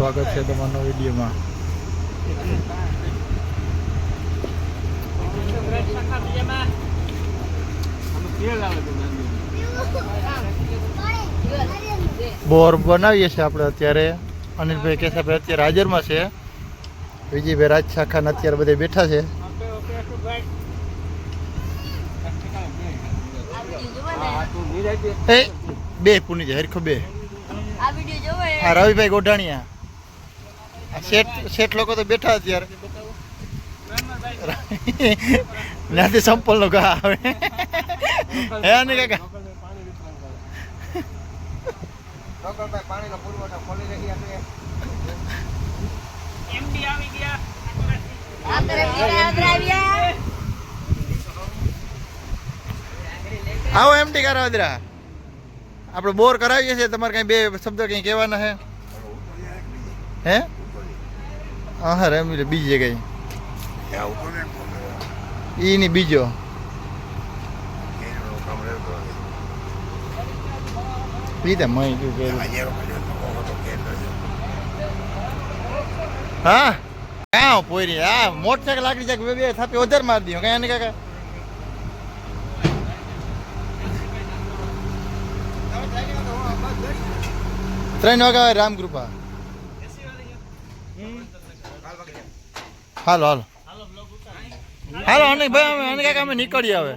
સ્વાગત છે તમારા વિડીયોમાં. બોર બનાવીએ છીએ આપણે અત્યારે. અનિલભાઈ કેશાભાઈ અત્યારે હાજરમાં છે. વિજયભાઈ રાજ શાખાના અત્યારે બધા બેઠા છે. બે પુની છે હરખો બે. આ રવિભાઈ ગોઢાણીયા. શેઠ શેઠ લોકો તો બેઠા અત્યારે. ત્યાંથી સંપલ નો ઘા આવે. હે ને કાકા? પાણીનો પુરવઠો ખોલી રહ્યા છે. આદરે આદરાવ્યા આવો એમટી કરાવદરા આપણે બોર કરાવીએ છીએ તમારે કઈ બે શબ્દ કઈ કહેવાના છે? હે? હા એમ રમી બીજી જગ્યાએ. ઈ બીજો. ઈ તો મય તું કે હા? ક્યાં પોરી આ મોટરસાઇકલ લાકડી જાય બે બે થાપી વધારે મારી દીધો કઈ ને કાકા ત્રણ વાગે રામકૃપા. હાલો હાલો. હાલો અનિક ભાઈ અમે અનિક અમે નીકળીએ હવે.